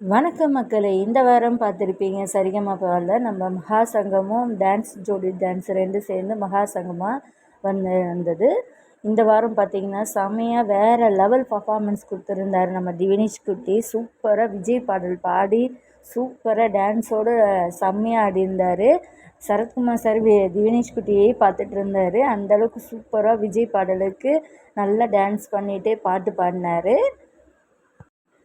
வணக்கம் மக்களே. இந்த வாரம் பார்த்துருப்பீங்க சரிகமபாவில் நம்ம மகா சங்கமும் டான்ஸ் ஜோடி டான்ஸ் ரெண்டும் சேர்ந்து மகா சங்கமாக வந்து வந்தது. இந்த வாரம் பார்த்திங்கன்னா செம்மையாக வேறு லெவல் பர்ஃபார்மன்ஸ் கொடுத்துருந்தாரு நம்ம திவினேஷ் குட்டி. சூப்பராக விஜய் பாடல் பாடி சூப்பராக டான்ஸோடு செம்மையாக ஆடியிருந்தார். சரத்குமார் சார் திவினேஷ் குட்டியே பார்த்துட்டு இருந்தார். அந்தளவுக்கு சூப்பராக விஜய் பாடலுக்கு நல்லா டான்ஸ் பண்ணிகிட்டே பாட்டு பாடினார்.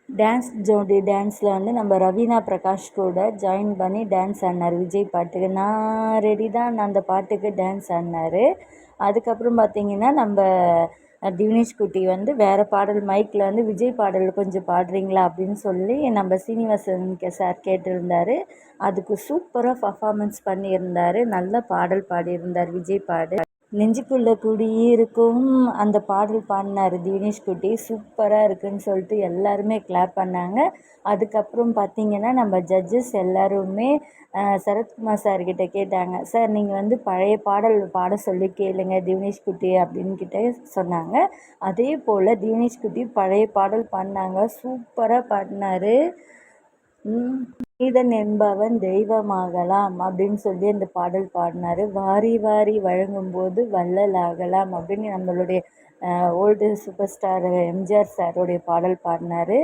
டான்ஸ் ஜோடி டான்ஸில் வந்து நம்ம ரவீனா பிரகாஷ் கூட ஜாயின் பண்ணி டான்ஸ் ஆடினார். விஜய் பாட்டுக்கு. நான் ரெடி தான். அந்த பாட்டுக்கு டான்ஸ் ஆடினார். அதுக்கப்புறம் பார்த்திங்கன்னா நம்ம திவினேஷ் குட்டி வந்து வேறு பாடல் மைக்கில் வந்து விஜய் பாடல் கொஞ்சம் பாடுறீங்களா அப்படின்னு சொல்லி நம்ம சீனிவாசன் சார் கேட்டிருந்தார். அதுக்கு சூப்பராக பர்ஃபாமன்ஸ் பண்ணியிருந்தார். நல்ல பாடல் பாடியிருந்தார் விஜய் பாடு. நெஞ்சுக்குள்ளே குடியிருக்கும். அந்த பாடல் பாடினார் தினேஷ் குட்டி. சூப்பராக இருக்குன்னு சொல்லிட்டு எல்லாருமே கிளாப் பண்ணாங்க. அதுக்கப்புறம் பார்த்திங்கன்னா நம்ம ஜட்ஜஸ் எல்லாருமே சரத்குமார் சார்கிட்ட கேட்டாங்க. சார் நீங்கள் வந்து பழைய பாடல் பாட சொல்லி கேளுங்க தினேஷ் குட்டி அப்படின்னு கிட்ட சொன்னாங்க. அதே போல் தினேஷ் குட்டி பழைய பாடல் பாடினாங்க. சூப்பராக பாடினார். மனிதன் என்பவன் தெய்வமாகலாம் அப்படின்னு சொல்லி அந்த பாடல் பாடினார். வாரி வாரி வழங்கும்போது வள்ளல் ஆகலாம் அப்படின்னு நம்மளுடைய ஓல்டு சூப்பர் ஸ்டார் எம்ஜிஆர் சாரோடைய பாடல் பாடினார்.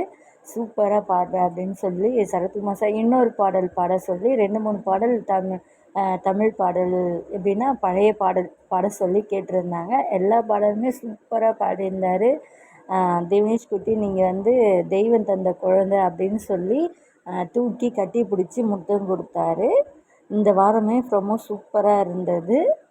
சூப்பராக பாடுற அப்படின்னு சொல்லி சரத்குமார் சார் இன்னொரு பாடல் பாட சொல்லி ரெண்டு மூணு பாடல் தமிழ் தமிழ் பாடல் எப்படின்னா பழைய பாடல் பாட சொல்லி கேட்டிருந்தாங்க. எல்லா பாடலுமே சூப்பராக பாடியிருந்தார். தினேஷ் குட்டி நீங்கள் வந்து தெய்வம் தந்த குழந்தை அப்படின்னு சொல்லி தூக்கி கட்டி பிடிச்சி முத்தம் கொடுத்தாரு. இந்த வாரமே ரொம்ப சூப்பராக இருந்தது.